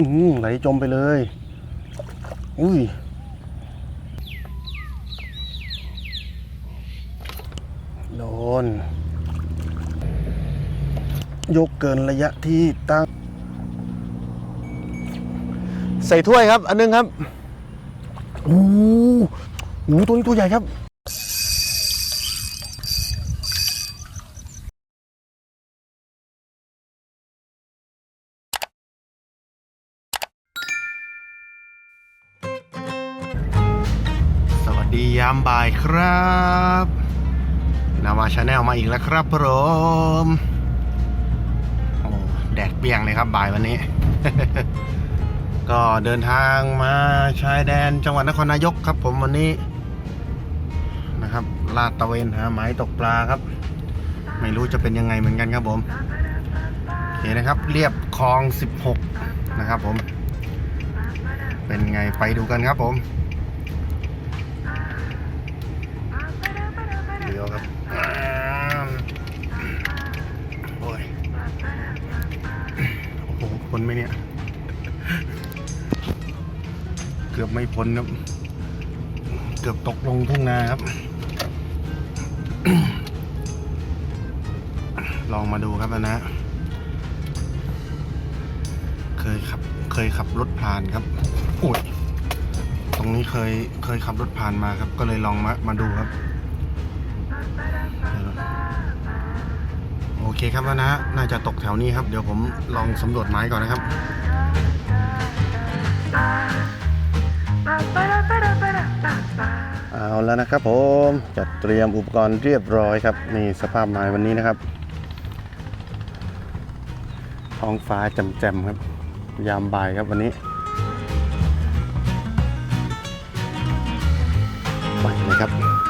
อืมไหลจมไปเลย อุ้ยโดน ยกเกินระยะที่ตั้ง ใส่ถ้วยครับ อันนึงครับ โอ้โหตัวนี้ตัวใหญ่ครับามบ่ายครับนาวาชาแนลมาอีกแล้วครับผมโอ้แดดเปียงเลยครับบ่ายวันนี้ ก็เดินทางมาชายแดนจังหวัดนครนายกครับ ผมวันนี้นะครับลาดตะเวนหาหมายตกปลาครับ ไม่รู้จะเป็นยังไงเหมือนกันครับผมโอเคนะครับ เรียบคลอง 16 นะครับผม เป็นไงไปดูกันครับผม พ้นไหมเนี่ย เกือบไม่พ้นครับ เกือบตกลงทุ่งนาครับ ลองมาดูครับนะ เคยขับ เคยขับรถผ่านครับโอ้ยตรงนี้เคย เคยขับรถผ่านมาครับ ก็เลยลองมา มาดูครับ อเคครับแล้วนะ น่าจะตกแถวนี้ครับ เดี๋ยวผมลองสำรวจไม้ก่อนนะครับเอาแล้วนะครับผมจัดเตรียมอุปกรณ์เรียบร้อยครับนี่สภาพไม้วันนี้นะครับ ท้องฟ้าแจ่มๆครับ ยามบ่ายครับวันนี้ไปเลยครับ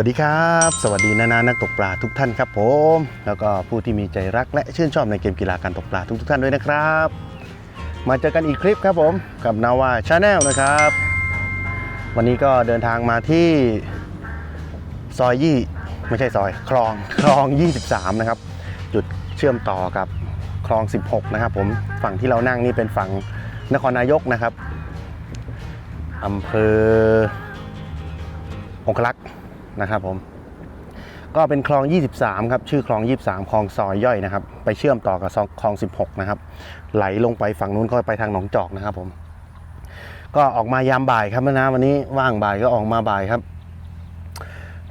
วัสดีครับ สวัสดีนานานักตกปลาทุกท่านครับผม แล้วก็ผู้ที่มีใจรักและชื่นชอบในเกมกีฬาการตกปลาทุกทท่านด้วยนะครับ มาเจอกันอีกคลิปครับผมกับนาวาชาแนลนะครับ วันนี้ก็เดินทางมาที่ซอยยี่ไม่ใช่ซอยคลองคลอง 23 นะครับ จุดเชื่อมต่อกับคลอง 16 นะครับผมฝั่งที่เรานั่งนี่เป็นฝั่งนครนายกนะครับอำเภอองคลักษ์ นะครับผมก็เป็นคลอง 23 ครับ ชื่อคลอง 23 คลองซอยย่อยนะครับ ไปเชื่อมต่อกับคลอง 16 นะครับ ไหลลงไปฝั่งนู้นก็ไปทางหนองจอกนะครับผม ก็ออกมายามบ่ายครับนะวันนี้ว่างบ่ายก็ออกมาบ่ายครับ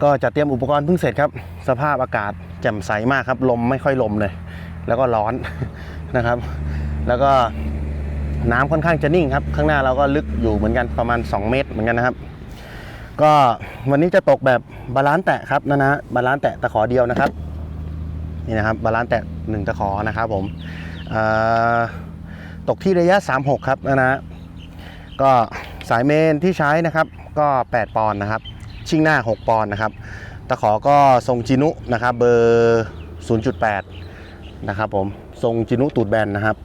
ก็จัดเตรียมอุปกรณ์เพิ่งเสร็จครับ สภาพอากาศแจ่มใสมากครับ ลมไม่ค่อยลมเลย แล้วก็ร้อนนะครับ แล้วก็น้ำค่อนข้างจะนิ่งครับ ข้างหน้าเราก็ลึกอยู่เหมือนกันประมาณ 2 เมตรเหมือนกันนะครับ ก็วันนี้จะตกแบบบาลานซ์แตะครับนะนะบาลานซ์แตะตะขอเดียวนะครับนี่นะครับบาลานซ์แตะหนึ่งตะขอนะครับผมตกที่ระยะ 36 ครับนะนะก็สายเมนที่ใช้นะครับก็ 8 ปอนด์นะครับ ชิ่งหน้า 6 ปอนด์นะครับ ตะขอก็ทรงจินุนะครับเบอร์ 0.8 นะครับผมทรงจินุตูดแบนนะครับ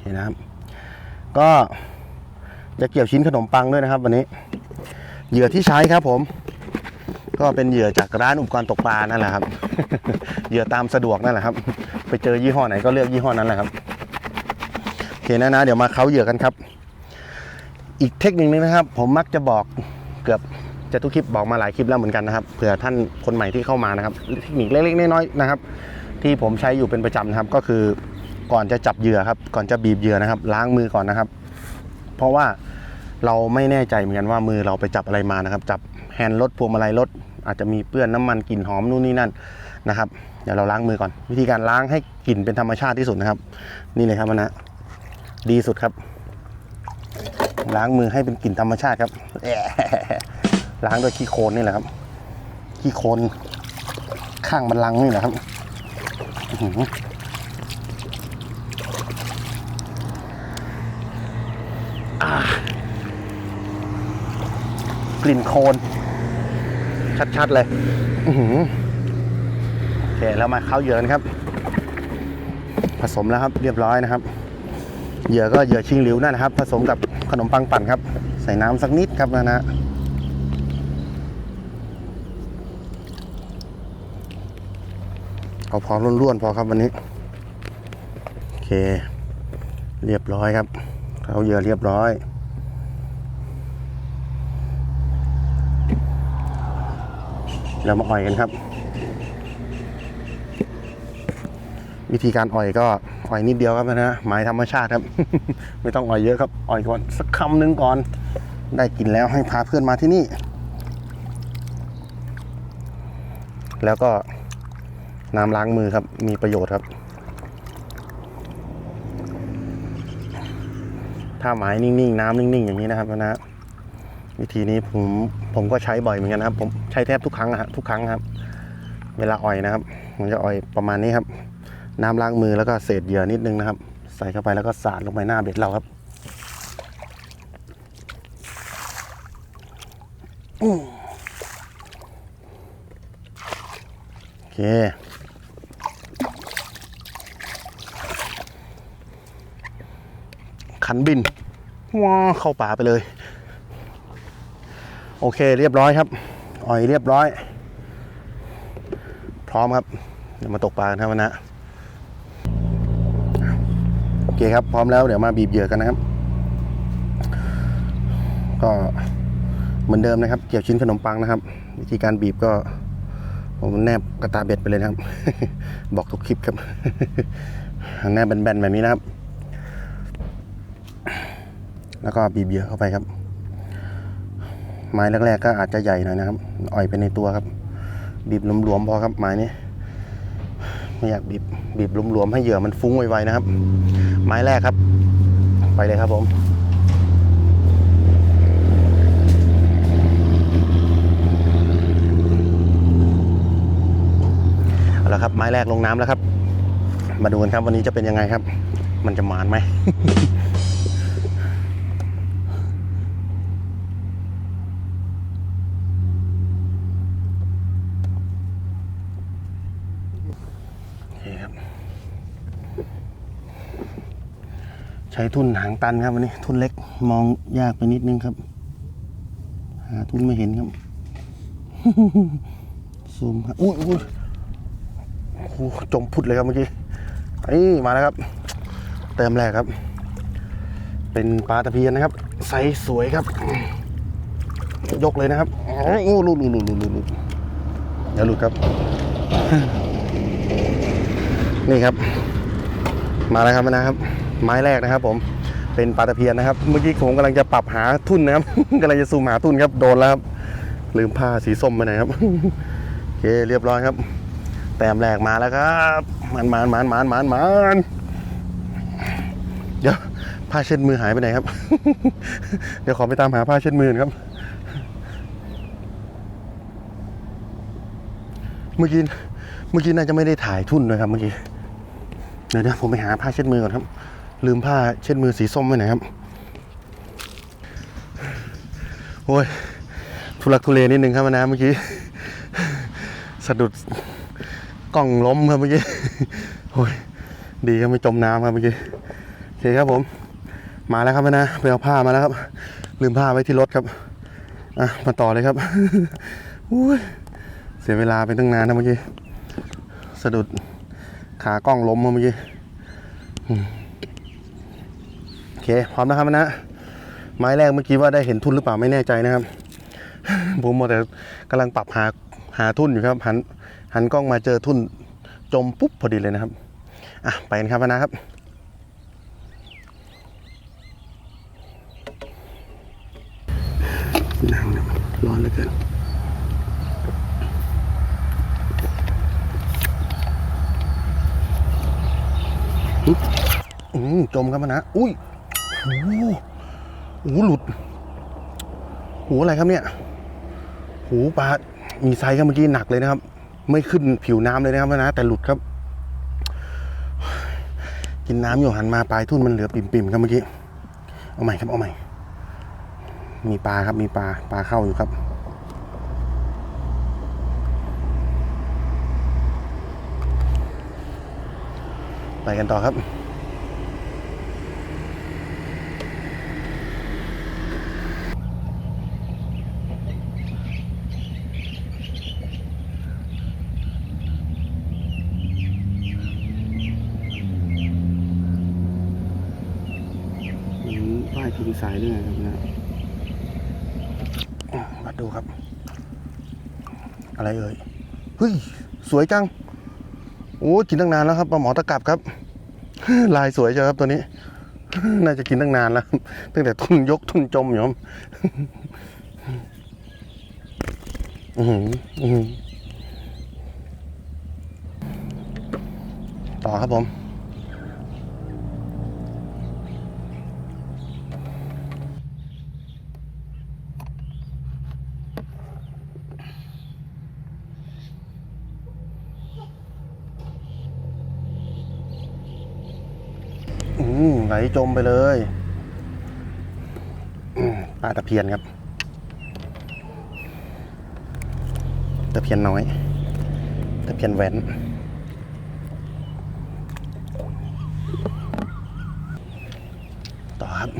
เห็นนะครับ ก็จะเกี่ยวชิ้นขนมปังด้วยนะครับวันนี้ เหยื่อที่ใช้ครับผม ก็เป็นเหยื่อจากร้านอุปกรณ์ตกปลานั่นแหละครับ เหยื่อตามสะดวกนั่นแหละครับ ไปเจอยี่ห้อไหนก็เลือกยี่ห้อนั้นแหละครับโอเคนะนะเดี๋ยวมาเขาเหยื่อกันครับ อีกเทคนิคนึงนะครับ ผมมักจะบอกเกือบจะทุกคลิปบอกมาหลายคลิปแล้วเหมือนกันนะครับเผื่อท่านคนใหม่ที่เข้ามานะครับเทคนิคเล็กๆน้อยๆนะครับ ที่ผมใช้อยู่เป็นประจำนะครับ ก็คือก่อนจะจับเหยื่อครับ ก่อนจะบีบเหยื่อนะครับ ล้างมือก่อนนะครับ เพราะว่า เราไม่แน่ใจเหมือนกันว่ามือเราไปจับอะไรมานะครับ จับแฮนด์รถพวงมาลัยรถอาจจะมีเปื้อนน้ำมันกลิ่นหอมนู่นนี่นั่นนะครับ เดี๋ยวเราล้างมือก่อน วิธีการล้างให้กลิ่นเป็นธรรมชาติที่สุดนะครับ นี่เลยครับมันนะดีสุดครับ ล้างมือให้เป็นกลิ่นธรรมชาติครับล้างด้วยขี้โคลนนี่แหละครับขี้โคลนข้างมันลังนี่แหละครับอื้อหืออ่า กลิ่นโคลนชัดๆเลยอื้อหือโอเคเรามาเข้าเหยื่อกันครับ ผสมแล้วครับเรียบร้อยนะครับ เหยื่อก็เหยื่อชิงหลิวนั่นนะครับ ผสมกับขนมปังปั่นครับ ใส่น้ำสักนิดครับนะนะเอาพอร่วนๆพอครับวันนี้ โอเค เรียบร้อยครับ เขาเหยื่อเรียบร้อย เรามาอ่อยกันครับ วิธีการอ่อยก็อ่อยนิดเดียวครับนะหมายธรรมชาติครับ ไม่ต้องอ่อยเยอะครับอ่อยก่อนสักคำหนึ่งก่อน ได้กินแล้วให้พาเพื่อนมาที่นี่ แล้วก็น้ำล้างมือครับ มีประโยชน์ครับ ถ้าหมายนิ่งๆ น้ำนิ่งๆ อย่างนี้นะครับนะ วิธีนี้ผมผมก็ใช้บ่อยเหมือนกันนะครับ ผมใช้แทบทุกครั้งอะฮะทุกครั้งครับ เวลาอ่อยนะครับผมจะอ่อยประมาณนี้ครับ น้ำล้างมือแล้วก็เศษเหยื่อนิดนึงนะครับ ใส่เข้าไปแล้วก็สาดลงไปหน้าเบ็ดเราครับโอเคขันบินว้าเข้าป่าไปเลย โอเคเรียบร้อยครับ อ่อยเรียบร้อย พร้อมครับ เดี๋ยวมาตกปลากันครับวันนะโอเคครับ พร้อมแล้วเดี๋ยวมาบีบเหยื่อกันนะครับ ก็เหมือนเดิมนะครับ เกี่ยวชิ้นขนมปังนะครับ วิธีการบีบก็ผมแนบกระตาเบ็ดไปเลยนะครับ บอกทุกคลิปครับ แนบแบนๆแบบนี้นะครับ แล้วก็บีบเหยื่อเข้าไปครับ ไม้แรกๆก็อาจจะใหญ่หน่อยนะครับ อ่อยไปในตัวครับ บีบหลวมๆพอครับไม้นี้ไม่อยากบีบบีบหลวมๆให้เหยื่อมันฟุ้งไวๆนะครับ ไม้แรกครับ ไปเลยครับผมเอาละครับไม้แรกลงน้ำแล้วครับ มาดูกันครับวันนี้จะเป็นยังไงครับ มันจะหมานไหม โอเคครับ ใช้ทุนหางตันครับวันนี้ ทุนเล็กมองยากไปนิดนึงครับ หาทุนไม่เห็นครับซูมครับอุ้ยอุ้ยโอ้จมพุดเลยครับเมื่อกี้ไอ้มาแล้วครับ เติมแรกครับ เป็นปลาตะเพียนนะครับ ไซส์สวยครับ ยกเลยนะครับโอ้ลุดหลุดหลุดหลุดหลุดหลุดอย่าหลุดครับ นี่ครับ มาแล้วครับนะครับ ไม้แรกนะครับ ผมเป็นปลาตะเพียนนะครับ เมื่อกี้ผมกำลังจะปรับหาทุ่นนะครับกำลังจะซูมหาทุ่นครับโดนแล้วครับลืมผ้าสีส้มไปไหนครับโอเคเรียบร้อยครับ แต้มแรกมาแล้วครับมันมันมันมันมันมันเดี๋ยวผ้าเช็ดมือหายไปไหนครับ เดี๋ยวขอไปตามหาผ้าเช็ดมือก่อนครับ เมื่อกี้เมื่อกี้น่าจะไม่ได้ถ่ายทุ่นเลยครับเมื่อกี้เดี๋ยวนะผมไปหาผ้าเช็ดมือก่อนครับ ลืมผ้าเช็ดมือสีส้มไว้ไหนครับ โอ้ย ทุลักทุเลนิดนึงครับนะเมื่อกี้ สะดุดกล้องล้มครับเมื่อกี้โอ้ย ดีครับไม่จมน้ำครับเมื่อกี้ โอเคครับผม มาแล้วครับนะไปเอาผ้ามาแล้วครับ ลืมผ้าไว้ที่รถครับ อะ มาต่อเลยครับอุ้ย เสียเวลาไปตั้งนานนะเมื่อกี้ สะดุดขากล้องล้มมาเมื่อกี้ เคพร้อมนะครับนะไม้แรกเมื่อกี้ว่าได้เห็นทุนหรือเปล่าไม่แน่ใจนะครับ ผมมัวแต่กำลังปรับหาหาทุนอยู่ครับหันหันกล้องมาเจอทุนจมปุ๊บพอดีเลยนะครับอะไปกันครับนะครับนั่งนะร้อนเหลือเกินอืมจมครับมันนะอุ้ย โอ้โหโอ้โหลุดหูอะไรครับเนี่ย หูปลา มีไซส์ครับเมื่อกี้หนักเลยนะครับ ไม่ขึ้นผิวน้ำเลยนะครับนะ แต่หลุดครับ กินน้ำอยู่หันมาปลายทุ่นมันเหลือปิ่มๆครับเมื่อกี้ เอาใหม่ครับ เอาใหม่ มีปลาครับ มีปลา ปลาเข้าอยู่ครับ ไปกันต่อครับ ถึง สายเรื่อยครับนะมาดูครับ อะไรเอ่ยเฮ้ยสวยจัง โอ้กินตั้งนานแล้วครับปลาหมอตะกับครับ ลายสวยเชียวครับตัวนี้ น่าจะกินตั้งนานแล้วตั้งแต่ทุนยกทุนจมอยู่ครับต่อครับผม อืม ไหลจมไปเลยปลาตะเพียนครับ ตะเพียนน้อย ตะเพียนแหวนต่อครับ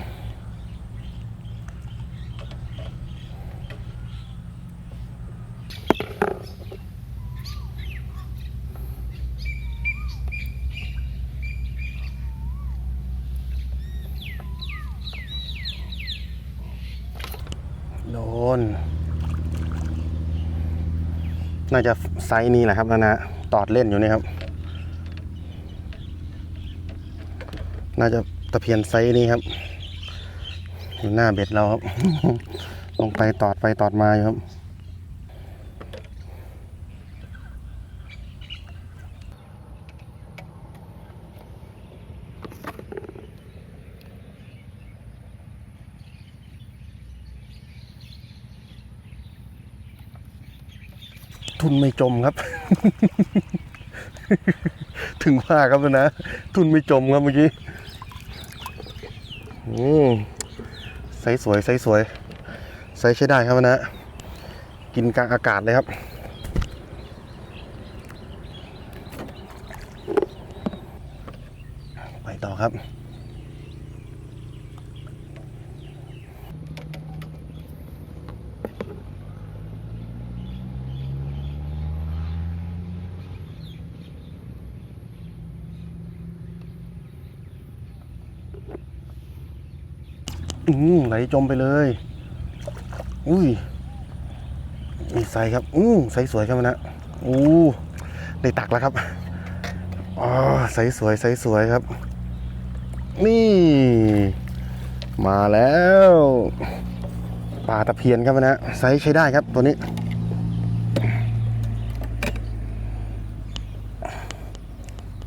โดน น่าจะไซส์นี้แหละครับนะนะตอดเล่นอยู่นี่ครับ น่าจะตะเพียนไซส์นี้ครับอยู่หน้าเบ็ดเราครับ ลงไปตอดไปตอดมาอยู่ครับ ทุนไม่จมครับ ถึงว่าครับนะ ทุนไม่จมครับเมื่อกี้อืมไซส์สวยไซส์สวยไซส์ใช้ได้ครับนะ กินกลางอากาศเลยครับไปต่อครับ อืม ไหลจมไปเลย อุ้ยมีไซครับ อืมไซสวยครับนะอู้ได้ตักแล้วครับอ๋อไซสวยไซสวยครับ นี่ มาแล้วปลาตะเพียนครับนะไซส์ใช้ได้ครับตัวนี้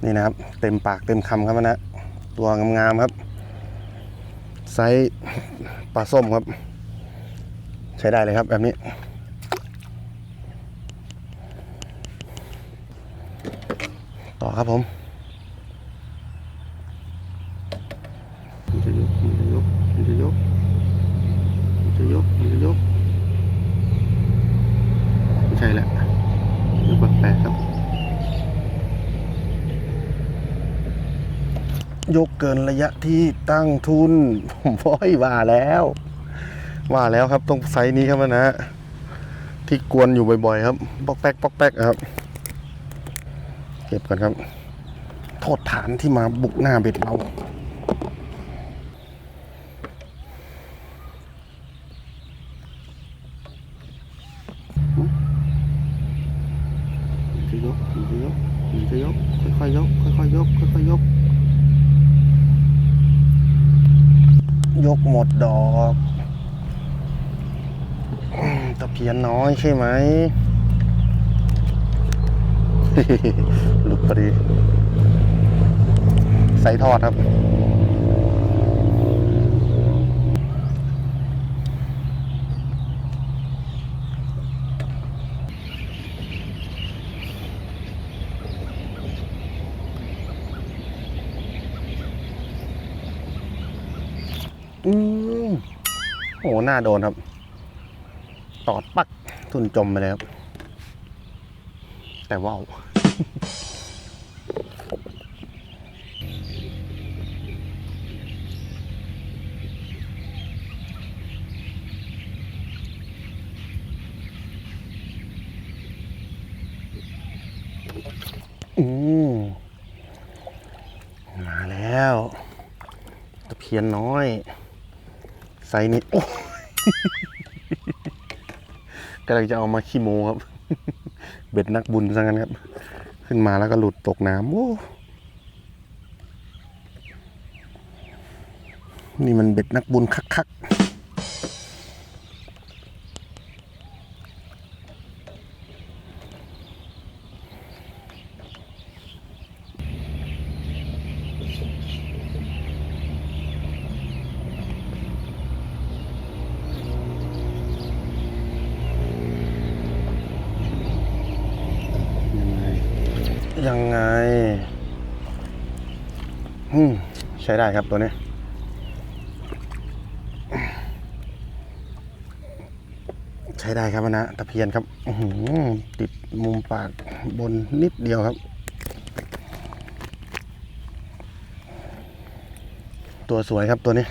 นี่นะครับ เต็มปากเต็มคำครับนะตัวงามๆครับ ไซส์ปลาส้มครับ ใช้ได้เลยครับแบบนี้ ต่อครับผมมันจะยกมันจะยกมันจะยกมันจะยกมันจะยกไม่ใช่แหละยกแปลกๆครับ ยกเกินระยะที่ตั้งทุน ผมพ่อยว่าแล้ว ว่าแล้วครับตรงไซส์นี้ครับนะ ที่กวนอยู่บ่อยๆ ครับปอกแป๊กปอกแป๊กครับ เก็บก่อนครับ โทษฐานที่มาบุกหน้าเบ็ดเรา จะยกมันจะยกมันจะยก ค่อยๆยก ค่อยๆยก ค่อยๆยก ยกหมดดอกอืมตะเพียนน้ อยใช่ไหมหลุดพอดี ใส่ทอดครับ อืมโอ้หน้าโดนครับ ตอดปัก ทุนจมไปเลยครับแต่ว่าวอืมมาแล้วตะเพียนน้อย ไซส์นี้โอ้ กำลังจะเอามาขี้โมครับ เบ็ดนักบุญซะงั้นครับ ขึ้นมาแล้วก็หลุดตกน้ำโอ้นี่มันเบ็ดนักบุญคักๆ ยังไง อืม ใช้ได้ครับตัวนี้ ใช้ได้ครับนะตะเพียนครับติดมุมปากบนนิดเดียวครับ ตัวสวยครับตัวนี้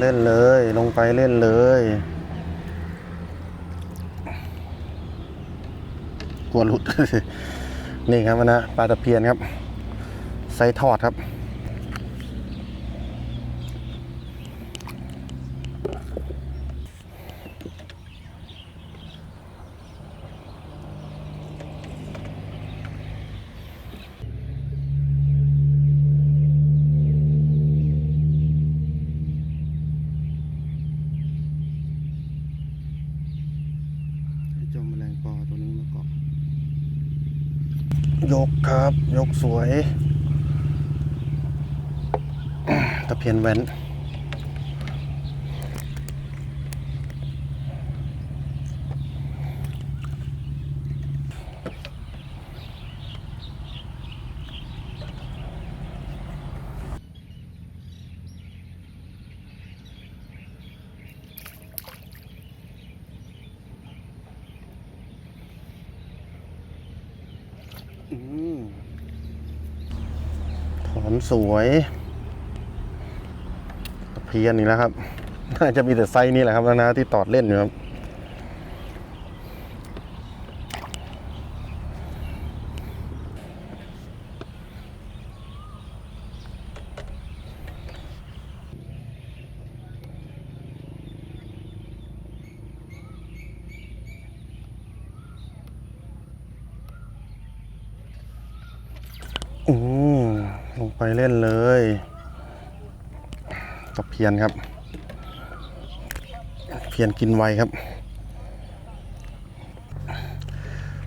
เล่นเลย ลงไปเล่นเลย กลัวหลุด นี่ครับนะปลาตะเพียนครับ ไซส์ทอดครับ ให้เจ้าแมลงปอตัวนี้มาเกาะยกครับ ยกสวย ตะเพียน แว้นอืมถอนสวย พียนนี่แหล้วครับ น่าจะมีแต่ไซส์นี่แหละครับแล้วนะที่ตอดเล่นอยู่ครับอืมลงไปเล่นเลย ตะเพียนครับ เพียนกินไวครับ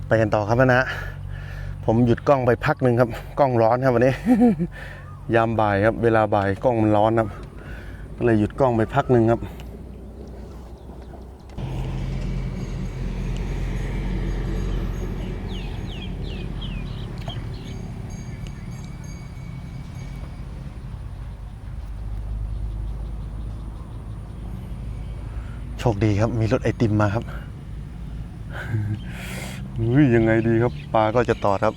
ไปกันต่อครับนะผมหยุดกล้องไปพักหนึ่งครับ กล้องร้อนครับวันนี้ ยามบ่ายครับ เวลาบ่ายกล้องมันร้อนครับ ก็เลยหยุดกล้องไปพักหนึ่งครับ คดีครับ มีรถไอติมมาครับอุ้ยยังไงดีครับปลาก็จะตอดครับ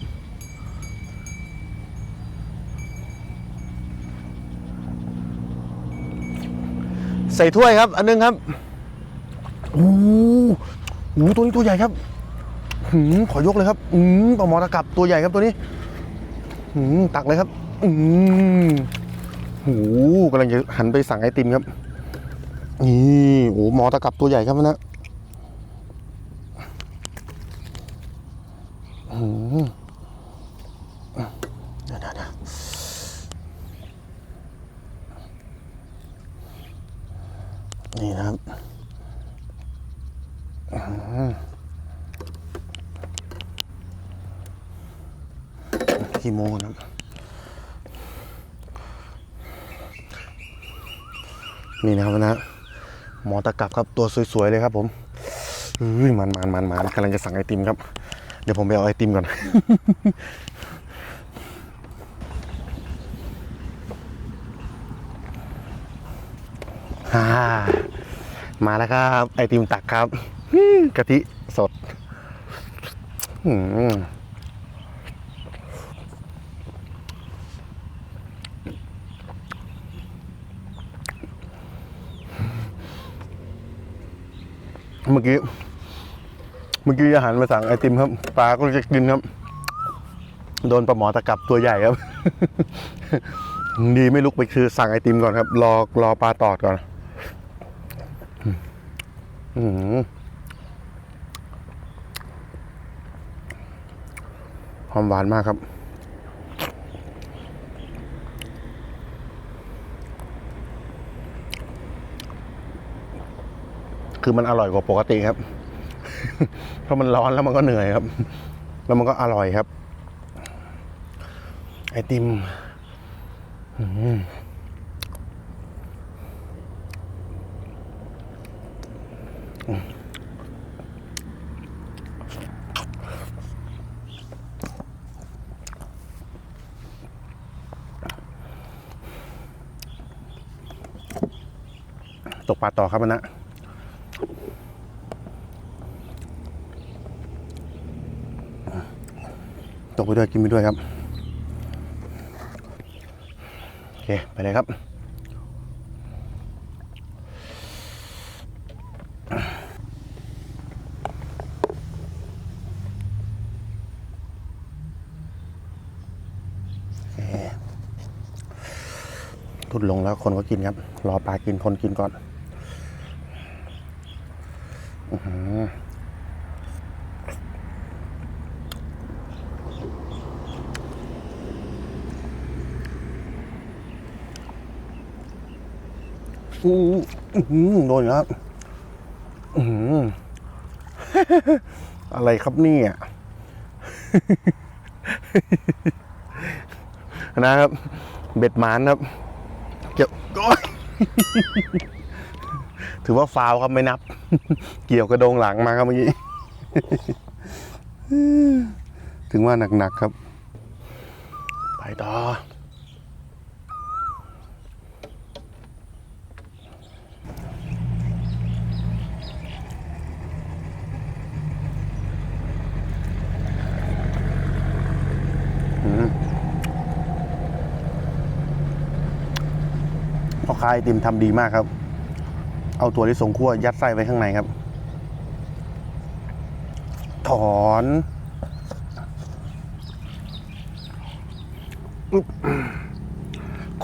ใส่ถ้วยครับ อันนึงครับโอ้โหตัวนี้ตัวใหญ่ครับหืมขอยกเลยครับอืมปลาหมอตะกับตัวใหญ่ครับตัวนี้หืมตักเลยครับอืมโอ้โหกำลังจะหันไปสั่งไอติมครับ นี่โอ้หมอตะกับตัวใหญ่ครับนะอืมเดี๋ยวเดี๋ยวนี่นะครับกี่โมงนะนี่นะครับนะ ตะกับครับตัวสวยๆเลยครับ ผมอุ้ยมันมันมันมันกำลังจะสั่งไอติมครับ เดี๋ยวผมไปเอาไอติมก่อน มาแล้วครับ ไอติมตักครับ กะทิสด อืม เมื่อกี้ เมื่อกี้อาหารมาสั่งไอติมครับปลาก็จะกินครับ โดนปลาหมอตะกับตัวใหญ่ครับ ดีไม่ลุกไปคือสั่งไอติมก่อนครับ รอรอปลาตอดก่อนอืมหอมหวานมากครับ คือมันอร่อยกว่าปกติครับ เพราะมันร้อนแล้วมันก็เหนื่อยครับ แล้วมันก็อร่อยครับ ไอติมตกปลาต่อครับมันนะ ตกไปด้วยกินไปด้วยครับ โอเค ไปเลยครับ ทุดลงแล้วคนก็กินครับ รอปลากินคนกินก่อน อู้โดนอีกแล้วอื้ออะไรครับเนี่ยนะครับ เบ็ดหมานครับ เกี่ยวโอ๊ยถือว่าฟาวครับไม่นับ เกี่ยวกระโดงหลังมาครับเมื่อกี้ถึงว่าหนักๆครับ ไปต่อ ค้าไอติมทำดีมากครับ เอาตัวที่สงคั่วยัดไส้ไว้ข้างในครับ ถอน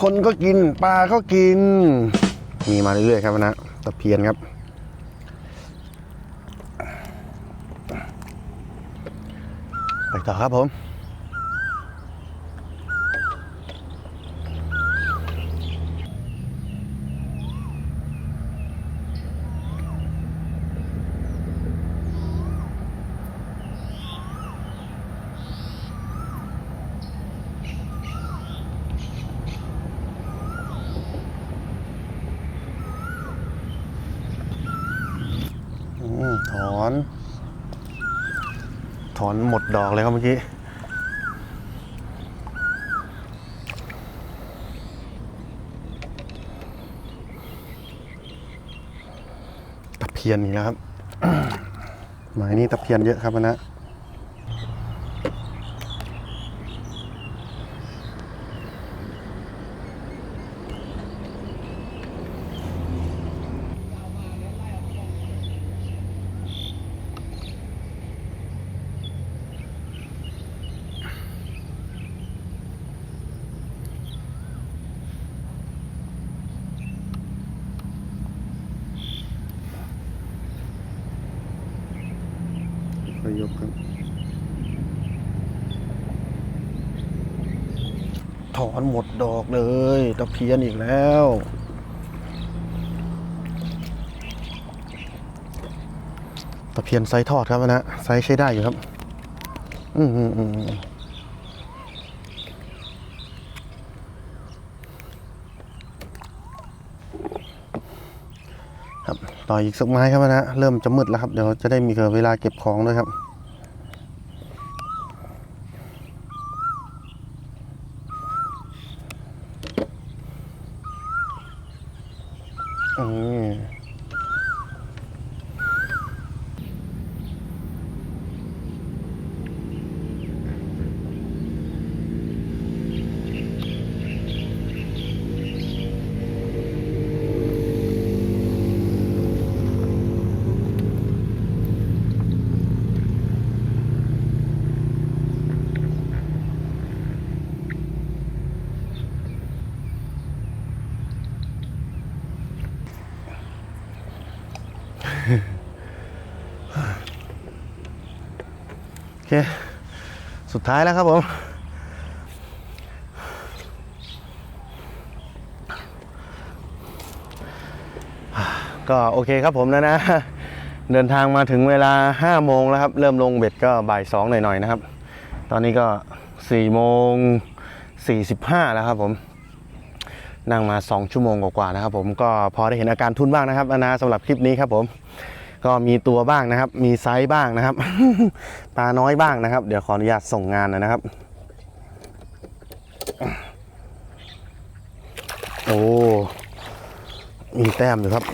คนก็กินปลาก็กิน มีมาเรื่อยๆครับนะตะเพียนครับไปต่อครับผม อืมถ อน ถอนหมดดอกเลยครับเมื่อกี้ตะเพียนอีกแล้วครับหมายนี้ตะเพียนเยอะครับนะ ค่อยยกครับ ถอนหมดดอกเลยตะเพียนอีกแล้วตะเพียนไซทอดครับนะไซใช้ได้อยู่ครับ อืมอืมอืมอืมครับ ต่ออีกสักไม้ครับนะ เริ่มจะมืดแล้วครับ เดี๋ยวจะได้มีเวลาเก็บของด้วยครับ อืม เค สุดท้ายแล้วครับผม ก็โอเคครับผมนะนะ เดินทางมาถึงเวลา 5 โมงแล้วครับ เริ่มลงเบ็ดก็บ่าย 2 หน่อยๆนะครับ ตอนนี้ก็ 4 โมง 45 แล้วครับผมนั่งมา 2 ชั่วโมงกว่าๆนะครับผมก็พอได้เห็นอาการทุนบ้างนะครับนะนะสำหรับคลิปนี้ครับผม ก็มีตัวบ้างนะครับ มีไซส์บ้างนะครับ ปลาน้อยบ้างนะครับ เดี๋ยวขออนุญาตส่งงานนะครับ โอ้ มีแต้มอยู่ครับ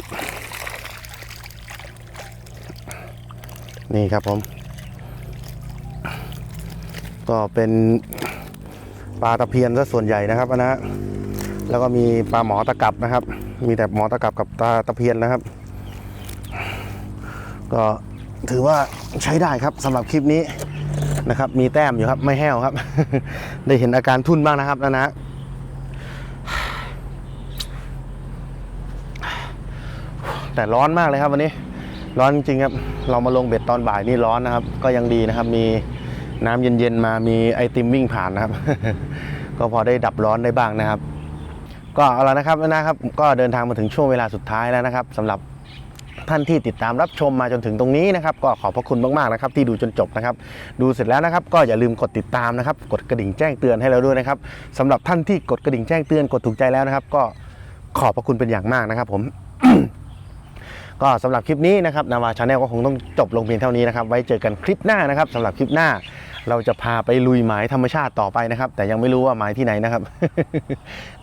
นี่ครับผม ก็เป็นปลาตะเพียนซะส่วนใหญ่นะครับนะแล้วก็มีปลาหมอตะกับนะครับ มีแต่หมอตะกับกับตาตะเพียนนะครับ ก็ถือว่าใช้ได้ครับสำหรับคลิปนี้นะครับ มีแต้มอยู่ครับไม่แห้วครับ ได้เห็นอาการทุ่นบ้างนะครับนะนะแต่ร้อนมากเลยครับวันนี้ร้อนจริงครับเรามาลงเบ็ดตอนบ่ายนี่ร้อนนะครับ ก็ยังดีนะครับ มีน้ำเย็นๆมามีไอติมวิ่งผ่านนะครับ ก็พอได้ดับร้อนได้บ้างนะครับ ก็เอาละนะครับนะครับ ก็เดินทางมาถึงช่วงเวลาสุดท้ายแล้วนะครับสำหรับ ท่านที่ติดตามรับชมมาจนถึงตรงนี้นะครับ ก็ขอบพระคุณมากๆนะครับ ที่ดูจนจบนะครับ ดูเสร็จแล้วนะครับ ก็อย่าลืมกดติดตามนะครับ กดกระดิ่งแจ้งเตือนให้เราด้วยนะครับสำหรับท่านที่กดกระดิ่งแจ้งเตือนกดถูกใจแล้วนะครับ ก็ขอบพระคุณเป็นอย่างมากนะครับ ผม ก็สำหรับคลิปนี้นะครับนาวาชาแนลก็คงต้องจบลงเพียงเท่านี้นะครับ ไว้เจอกันคลิปหน้านะครับสำหรับคลิปหน้า เราจะพาไปลุยหมายธรรมชาติต่อไปนะครับ แต่ยังไม่รู้ว่าหมายที่ไหนนะครับ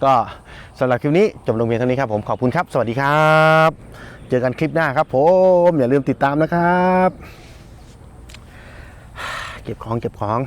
ก็สำหรับคลิปนี้จบลงเพียงเท่านี้ครับผมขอบคุณครับ สวัสดีครับ เจอกันคลิปหน้าครับผมอย่าลืมติดตามนะครับ เก็บของเก็บของ